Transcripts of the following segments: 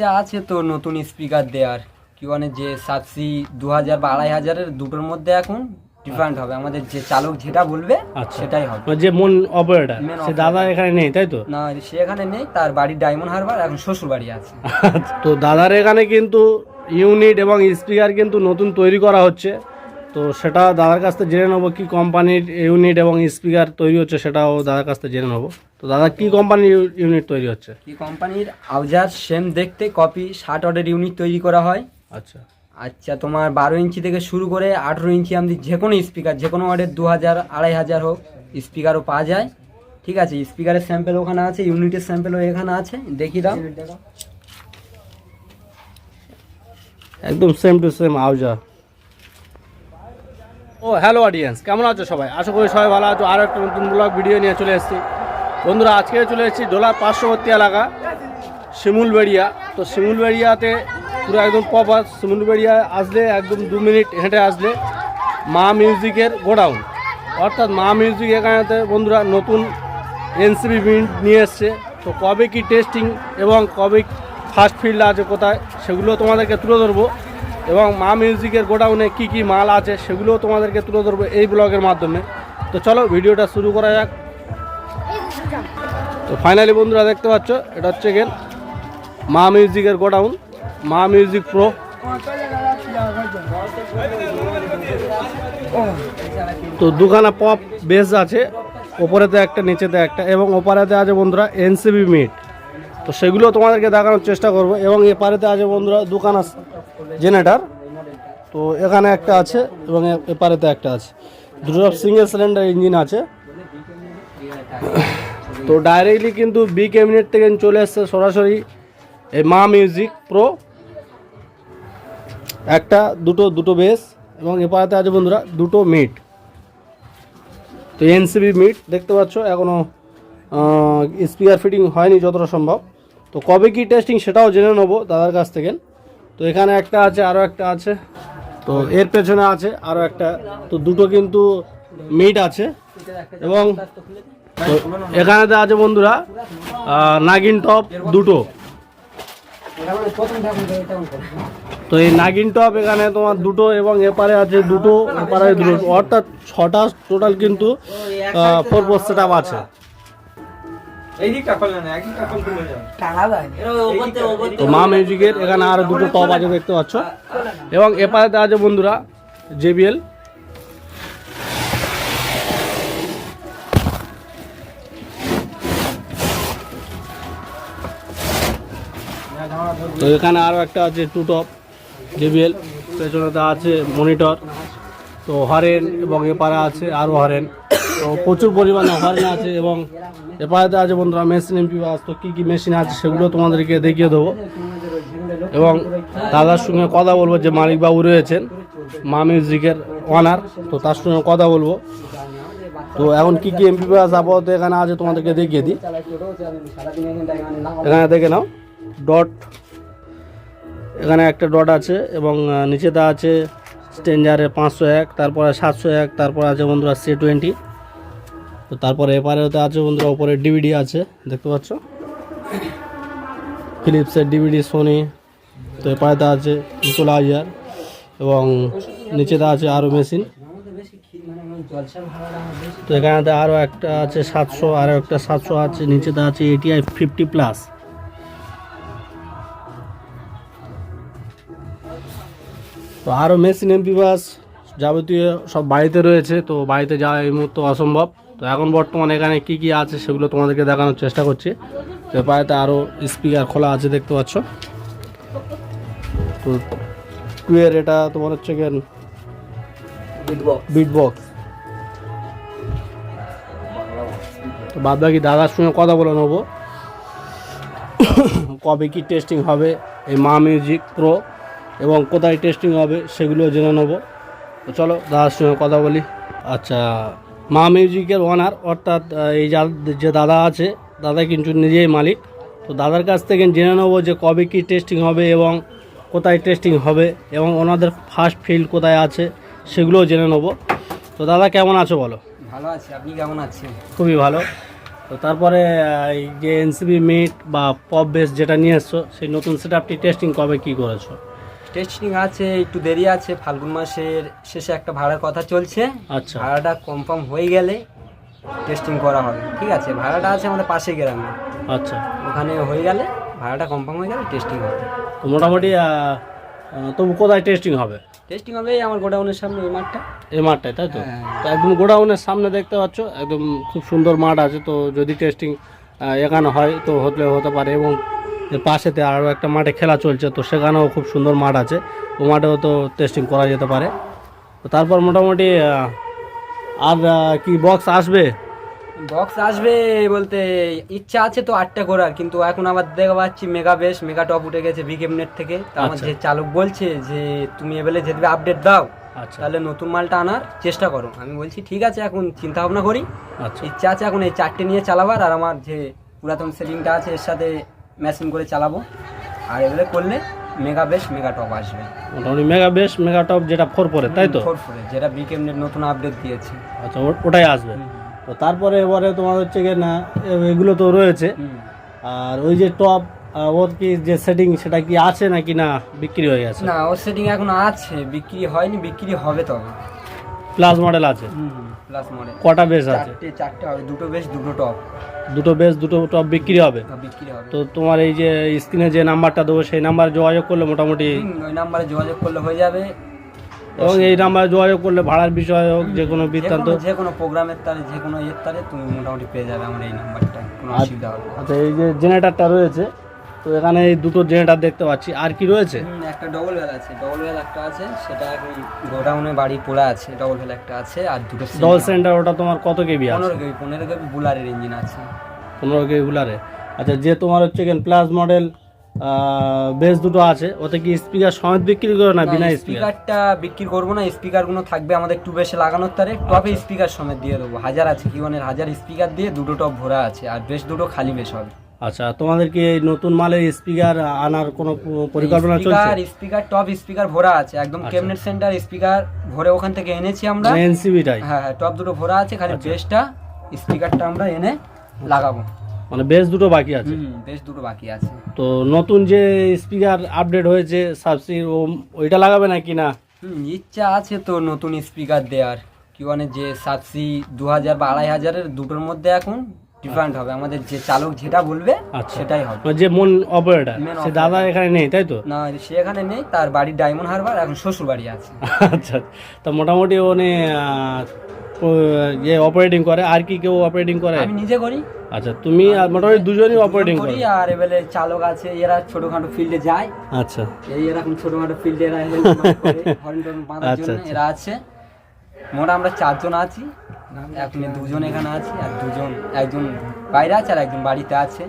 ইচ্ছা আছে তো নতুন স্পিকার দেওয়ার কি মানে যে সাতশি দু হাজার বা আড়াই হাজারের দুটোর মধ্যে এখন ডিফারেন্ট হবে। আমাদের যে চালক যেটা বলবে আচ্ছা। সেটাই হবে। যে মন অপারেটার সে দাদা এখানে নেই তাই তো? না সে এখানে নেই তার বাড়ি ডায়মন্ড হারবার এখন শ্বশুর বাড়ি আছে তো দাদার এখানে কিন্তু ইউনিট এবং স্পিকার কিন্তু নতুন তৈরি করা হচ্ছে। তো সেটা দাদার কাছ থেকে জেনে নেব কী কোম্পানির ইউনিট এবং স্পিকার তৈরি হচ্ছে সেটাও দাদার কাছ থেকে জেনে নেব। তো দাদা কি কোম্পানির ইউনিট তৈরি হচ্ছে? কি কোম্পানির আউজার সেম দেখতে কপি ষাট অর্ডার ইউনিট তৈরি করা হয়। আচ্ছা। আচ্ছা তোমার বারো ইঞ্চি থেকে শুরু করে আঠেরো ইঞ্চি আমাদের যে কোনো স্পিকার যে কোনো ওয়ার্ডের দু হাজার আড়াই হাজার হোক স্পিকারও পাওয়া যায়। ঠিক আছে স্পিকারের স্যাম্পেল ওখানে আছে ইউনিটের স্যাম্পেলও এখানে আছে দেখি দাও। একদম সেম টু সেম আউজা ও হ্যালো অডিয়েন্স কেমন আছো সবাই? আশা করি সবাই ভালো আছো। আরও একটা নতুন ব্লগ ভিডিও নিয়ে চলে এসেছি। বন্ধুরা, আজকে চলে এসেছি ডোলার পার্শ্ববর্তী এলাকা, শিমুলবেড়িয়া। তো শিমুলবেড়িয়াতে পুরো একদম প্রপার শিমুলবেড়িয়া আসলে একদম দু মিনিট হেঁটে আসলে মা মিউজিকের গোডাউন। অর্থাৎ মা মিউজিক এখানেতে বন্ধুরা নতুন এনসিবি নিয়ে এসছে। তো কবে কি টেস্টিং এবং কবে ফার্স্ট ফিল্ড আছে কোথায়, সেগুলো তোমাদেরকে তুলে ধরবো। এবং মা মিউজিকের গোডাউনে কি কি মাল আছে, সেগুলোও তোমাদেরকে তুলে ধরবো এই ব্লগের মাধ্যমে। তো চলো, ভিডিওটা শুরু করা যাক। তো ফাইনালি বন্ধুরা দেখতে পাচ্ছ, এটা হচ্ছে গেন মা মিউজিকের গোডাউন মা মিউজিক প্রো তো দুখানা পপ বেস আছে, ওপরেতে একটা, নিচেতে একটা এবং ওপারেতে আছে বন্ধুরা এনসিবি মিট তো সেগুলো তোমাদেরকে দেখানোর চেষ্টা করব এবং এপারেতে আছে বন্ধুরা দুখানা জেনারেটার তো এখানে একটা আছে এবং এপারেতে একটা আছে। দুটো সিঙ্গেল সিলিন্ডার ইঞ্জিন আছে। তো ডাইরেক্টলি কিন্তু বি ক্যাবিনেট থেকে চলে এসছে সরাসরি এই মা মিউজিক প্রো একটা, দুটো দুটো বেস এবং এপারেতে আছে বন্ধুরা দুটো মিট তো এনসিবি মিট দেখতে পাচ্ছ এখনও স্পিকার ফিটিং হয়নি যতটা সম্ভব। তো কবে কি টেস্টিং সেটাও জেনে নেব দাদার কাছ থেকে। তো এখানে একটা আছে আরও একটা আছে। তো এর পেছনে আছে আরও একটা। তো দুটো কিন্তু মিট আছে। এবং তো এখানেতে আছে বন্ধুরা নাগিন টপ দুটো। তো এই নাগিন টপ এখানে তোমার দুটো এবং এপারে আছে দুটো, এপারে দুটো। অর্থাৎ ছটা টোটাল কিন্তু ফোর পোস্ট সেট আছে। তো মা মিউজিকের এখানে আরও দুটো টপ আছে দেখতে পাচ্ছ। এবং এপারেতে আছে বন্ধুরা জেবিএল তো এখানে আরও একটা আছে টু টপ জেবিএল পেছনেতে আছে মনিটর তো হরেন এবং এপারে আছে আরও হরেন তো প্রচুর পরিমাণে হরেন আছে এবং এপারেতে আছে বন্ধুরা মেশিন এমপি বাস, তো কী কী মেশিন আছে সেগুলো তোমাদেরকে দেখিয়ে দেবো। এবং দাদার সঙ্গে কথা বলব যে মালিকবাবু রয়েছেন, মা মিউজিকের অনার তো তার সঙ্গে কথা বলব। তো এখন কি কি এমপি বাস আপাতত এখানে আছে তোমাদেরকে দেখিয়ে দিই। এখানে দেখে নাও ডট এখানে একটা ডট আছে এবং নিচে নিচেতে আছে স্টেঞ্জারে পাঁচশো এক, তারপরে সাতশো এক, তারপর আছে বন্ধুরা সি টোয়েন্টি। তো তারপরে এপারেতে আছে বন্ধুরা, ওপরে ডিভিডি আছে, দেখতে পাচ্ছ? ফিলিপসের ডিভিডি, সোনি, তো এপারেতে আছে ইকোলাইজার এবং নিচেতে আছে আরও মেশিন। তো এখানেতে আরও একটা আছে সাতশো, আরও একটা সাতশো আছে নিচেতে আছে এটিআই ফিফটি প্লাস তো আরও মেশিন এমপি বাস যাবতীয় সব বাড়িতে রয়েছে তো বাড়িতে যাওয়া এই মুহূর্তে অসম্ভব। তো এখন বর্তমানে এখানে কি কি আছে সেগুলো তোমাদেরকে দেখানোর চেষ্টা করছি। তো বাড়িতে আরও স্পিকার খোলা আছে দেখতে পাচ্ছ। তো টুয়ের এটা তোমার হচ্ছে কেন বিট বক্স তো বাদ বাকি দাদার সঙ্গে কথা বলে নেব। কবে কি টেস্টিং হবে এই মা মিউজিক প্রো এবং কোথায় টেস্টিং হবে সেগুলো জেনে নেব। তো চলো দাদার সঙ্গে কথা বলি। আচ্ছা মা মিউজিকের ওনার অর্থাৎ এই যা- যে দাদা আছে দাদা কিন্তু নিজেই মালিক। তো দাদার কাছ থেকে জেনে নেব যে কবে কি টেস্টিং হবে এবং কোথায় টেস্টিং হবে এবং ওনাদের ফার্স্ট ফিল্ড কোথায় আছে সেগুলোও জেনে নেব। তো দাদা কেমন আছো বলো? ভালো আছি আপনি কেমন আছেন? খুবই ভালো। তো তারপরে এই যে এনসিবি মিট বা পপ বেস যেটা নিয়ে এসছো সেই নতুন সেট আপটি টেস্টিং কবে কি করেছ? টেস্টিং আছে একটু দেরি আছে ফাল্গুন মাসের শেষে একটা ভাড়ার কথা চলছে। আচ্ছা। ভাড়াটা কনফার্ম হয়ে গেলে টেস্টিং করা হবে। ঠিক আছে ভাড়াটা আছে আমাদের পাশে গ্রামে। আচ্ছা। ওখানে হয়ে গেলে ভাড়াটা কনফার্ম হয়ে গেলে টেস্টিং হবে। তো মোটামুটি তবু কোথায় টেস্টিং হবে? টেস্টিং হবে এই আমার গোডাউনের সামনে এই মাঠটা। এই মাঠটায় তাই তো? হ্যাঁ। তো একদম গোডাউনের সামনে দেখতে পাচ্ছ একদম খুব সুন্দর মাঠ আছে তো যদি টেস্টিং এখানে হয় তো হতে হতে পারে এবং পাশেতে আরও একটা মাঠে খেলা চলছে তো সেখানেও খুব সুন্দর মাঠ আছে। ও মাঠেও তো টেস্টিং করা যেতে পারে। তো তারপর মোটামুটি আর কি বক্স আসবে? বক্স আসবে বলতে ইচ্ছা আছে তো আটটা করার কিন্তু এখন আবার দেখা পাচ্ছি মেগা বেশ মেগা টপ উঠে গেছে বিকেম নেট থেকে। তো আমার। যে চালক বলছে যে তুমি এবেলে যেতে আপডেট দাও আচ্ছা। তাহলে নতুন মালটা আনার চেষ্টা করো। আমি বলছি ঠিক আছে এখন চিন্তা ভাবনা করি। আচ্ছা। ইচ্ছা আছে এখন এই চারটে নিয়ে চালাবার আর আমার যে পুরাতন সেলিংটা আছে এর সাথে মেশিন করে চালাবো। আর এগুলো করলে মেগা বেশ মেগা টপ আসবে। মোটামুটি মেগা বেশ মেগা টপ যেটা ফোর পরে তাই তো? ফোর ফোরে যেটা বিকেম নেট নতুন আপডেট দিয়েছে। আচ্ছা ওটাই আসবে। তো তারপরে এবারে তোমার হচ্ছে গিয়ে না এগুলো তো রয়েছে। আর ওই যে টপ ওর কি যে সেটিং সেটা কি আছে নাকি না বিক্রি হয়ে গেছে? না ওর সেটিং এখন আছে বিক্রি হয়নি বিক্রি হবে তবে। প্লাস মডেল আছে। প্লাস মডেল কটা বেস আছে? চারটে চারটে হবে দুটো বেশ দুটো টপ দুটো বেস দুটো টপ বিক্রি হবে। বিক্রি হবে। তো তোমার এই যে স্ক্রিনে যে নাম্বারটা দেবো সেই নাম্বারে যোগাযোগ করলে মোটামুটি ওই নাম্বারে যোগাযোগ করলে হয়ে যাবে। এবং এই নাম্বারে যোগাযোগ করলে ভাড়ার বিষয় হোক যে কোনো বৃত্তান্ত। যে কোনো প্রোগ্রামের তারে যে কোনো ইয়ের তারে তুমি মোটামুটি পেয়ে যাবে আমার এই নাম্বারটা কোনো অসুবিধা হবে আচ্ছা এই যে জেনারেটারটা রয়েছে তো এখানে এই দুটো জেনারেটার দেখতে পাচ্ছি। আর কি রয়েছে? একটা ডবল ভ্যাল আছে। ডবল ভ্যাল একটা আছে সেটা এখন গোডাউনে বাড়ি পড়ে আছে। ডবল ভ্যাল একটা আছে আর দুটো ডল সেন্টার ওটা তোমার কত কেবি আছে? পনেরো কেবি পনেরো কেবি বুলারের ইঞ্জিন আছে। পনেরো কেবি গুলারে আচ্ছা যে তোমার হচ্ছে কেন প্লাস মডেল বেস দুটো আছে ওতে কি স্পিকার সমেত বিক্রি করো না বিনা স্পিকারটা বিক্রি করব না স্পিকারগুলো থাকবে আমাদের টু বেসে লাগানোর তারে। টপে স্পিকার সমেত দিয়ে দেবো। হাজার আছে কি মানে হাজার স্পিকার দিয়ে দুটো টপ ভরা আছে আর বেশ দুটো খালি বেশ হবে। আচ্ছা তোমাদের কি নতুন মালের স্পিকার আনার কোনো পরিকল্পনা চলছে? স্পিকার স্পিকার টপ স্পিকার ভরা আছে। একদম কেমনেট সেন্টার স্পিকার ভরে ওখান থেকে এনেছি আমরা। এনসিবিটাই? হ্যাঁ হ্যাঁ টপ দুটো ভরা আছে খালি বেসটা স্পিকারটা আমরা এনে লাগাবো। মানে বেস দুটো বাকি আছে? হুম বেশ দুটো বাকি আছে। তো নতুন যে স্পিকার আপডেট হয়েছে সাবসি ওইটা লাগাবে নাকি না? হুম ইচ্ছা আছে তো নতুন স্পিকার দেওয়ার কি মানে যে সাতশি দু হাজার বা আড়াই হাজারের দুটোর মধ্যে এখন ডিফারেন্ট হবে। আমাদের যে চালক যেটা বলবে আচ্ছা। সেটাই হবে। মানে যে মন অপারেটর সে দাদা এখানে নেই তাই তো? না সে এখানে নেই তার বাড়ি ডায়মন্ড হারবার এখন শ্বশুর বাড়ি আছে। আচ্ছা তো মোটামুটি উনি আহ, ও, ইয়ে অপারেটিং করে আর কি কেউ অপারেটিং করে? আমি নিজে করি। আচ্ছা তুমি আর মোটামুটি দুজনই অপারেটিং করি আর এবারে চালক আছে এরা ছোটখাটো ফিল্ডে যায়। আচ্ছা। এই এরকম ছোটখাটো ফিল্ডে এরা হর্ন বাঁধার আচ্ছা, জন্য আচ্ছা। এরা আছে। মোটা আমরা চারজন আছি। এখন দুজন এখানে আছে আর দুজন একজন বাইরে আছে আর একজন বাড়িতে আছে।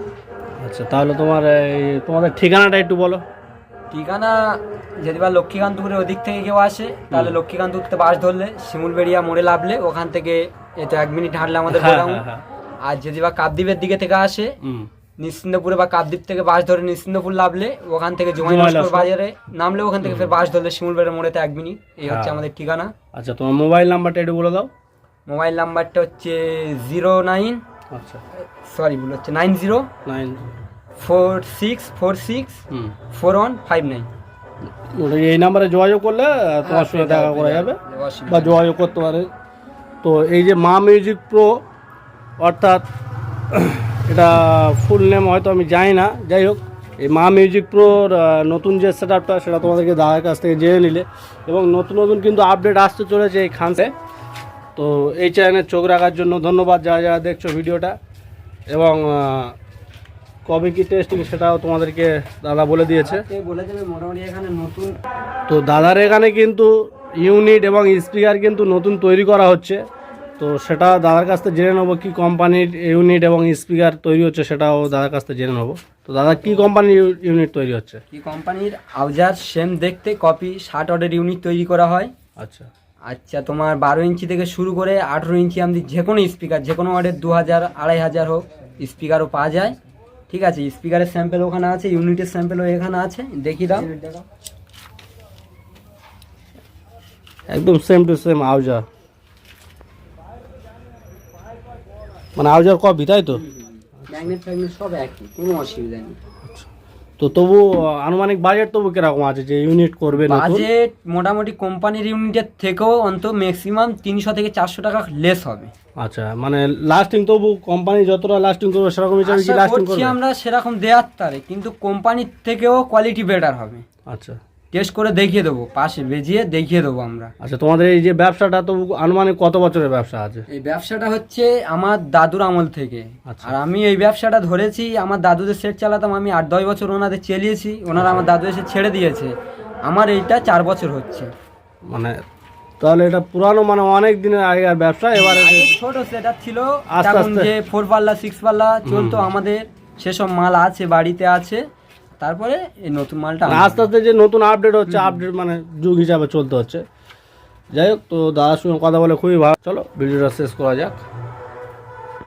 আচ্ছা তাহলে তোমার এই তোমাদের ঠিকানাটা একটু বলো। ঠিকানা যদি বা লক্ষ্মীকান্তপুরের ওদিক থেকে কেউ আসে তাহলে লক্ষ্মীকান্তপুর থেকে বাস ধরলে শিমুলবেড়িয়া মোড়ে লাভলে ওখান থেকে এই তো এক মিনিট হাঁটলে আমাদের হ্যাঁ গোডাউন হ্যাঁ হ্যাঁ। আর যদি বা কাকদ্বীপের দিকে থেকে আসে নিশ্চিন্দপুরে বা কাকদ্বীপ থেকে বাস ধরে নিশ্চিন্দপুর লাভলে ওখান থেকে জুমাই লস্কর। বাজারে নামলে ওখান থেকে ফের বাস ধরলে শিমুলবেড়ের মোড়েতে এক মিনিট এই হচ্ছে। আমাদের ঠিকানা। আচ্ছা তোমার মোবাইল নাম্বারটা একটু বলে দাও। মোবাইল নাম্বারটা হচ্ছে জিরো নাইন আচ্ছা। সরি ভুল হচ্ছে nine zero nine. Four six four six four one five nine. এই নাম্বারে যোগাযোগ করলে তোমার সঙ্গে দেখা করা যাবে বা যোগাযোগ করতে পারে। তো এই যে মা মিউজিক প্রো অর্থাৎ এটা ফুল নেম হয়তো আমি জানি না। যাই হোক এই মা মিউজিক প্রোর নতুন যে সেট আপটা সেটা তোমাদেরকে দাদার কাছ থেকে জেনে নিলে। এবং নতুন নতুন কিন্তু আপডেট আসতে চলেছে এই খানতে তো এই চ্যানেলে চোখ রাখার জন্য ধন্যবাদ যারা যারা দেখছ ভিডিওটা। এবং কবে কি টেস্টিং সেটাও তোমাদেরকে দাদা বলে দিয়েছে। বলে মোটামুটি এখানে নতুন। তো দাদার এখানে কিন্তু ইউনিট এবং স্পিকার কিন্তু নতুন তৈরি করা হচ্ছে। তো সেটা দাদার কাছ থেকে জেনে নেব কী কোম্পানির ইউনিট এবং স্পিকার তৈরি হচ্ছে সেটাও দাদার কাছ থেকে জেনে নেব। তো দাদা কী কোম্পানির ইউনিট তৈরি হচ্ছে? কি কোম্পানির আউজার সেম দেখতে কপি ষাট অর্ডার ইউনিট তৈরি করা হয়। আচ্ছা। আচ্ছা তোমার বারো ইঞ্চি থেকে শুরু করে আঠেরো ইঞ্চি আমাদের যে কোনো স্পিকার যে কোনো ওয়ার্ডের দু হাজার আড়াই হাজার হোক স্পিকারও পাওয়া যায়। ঠিক আছে স্পিকারের স্যাম্পেল ওখানে আছে ইউনিটের স্যাম্পেলও এখানে আছে দেখি দাও। একদম সেম টু সেম আউজার মানে আউজার কপি তাই তো? ম্যাগনেট ফ্যাগনেট সব একই কোনো অসুবিধা নেই। তো তবু আনুমানিক বাজেট তবু কীরকম আছে যে ইউনিট করবে বাজেট মোটামুটি কোম্পানির ইউনিটের থেকেও অন্ত ম্যাক্সিমাম তিনশো থেকে চারশো টাকা লেস হবে। আচ্ছা মানে লাস্টিং তবু কোম্পানি যতটা লাস্টিং করবে সেরকম হিসাবে কি লাস্টিং করবে? আমরা সেরকম দেওয়ার তারে কিন্তু কোম্পানির থেকেও কোয়ালিটি বেটার হবে। আচ্ছা। টেস্ট করে দেখিয়ে দেবো পাশে বেজিয়ে দেখিয়ে দেবো আমরা। আচ্ছা তোমাদের এই যে ব্যবসাটা তো আনুমানিক কত বছরের ব্যবসা আছে? এই ব্যবসাটা হচ্ছে আমার দাদুর আমল থেকে। আচ্ছা। আর আমি এই ব্যবসাটা ধরেছি আমার দাদুদের সেট চালাতাম আমি আট দশ বছর ওনাদের চালিয়েছি ওনারা আমার দাদু এসে ছেড়ে দিয়েছে। আমার এইটা চার বছর হচ্ছে। মানে তাহলে এটা পুরানো মানে অনেক দিনের আগের ব্যবসা এবারে ছোট সেটা ছিল আস্তে আস্তে। যে ফোর পাল্লা সিক্স পাল্লা চলতো আমাদের সেসব মাল আছে বাড়িতে আছে। তারপরে এই নতুন মালটা মানে আস্তে আস্তে যে নতুন আপডেট হচ্ছে আপডেট মানে যুগ হিসাবে চলতে হচ্ছে। যাই হোক তো দাদার সঙ্গে কথা বলে খুবই ভালো। চলো ভিডিওটা শেষ করা যাক।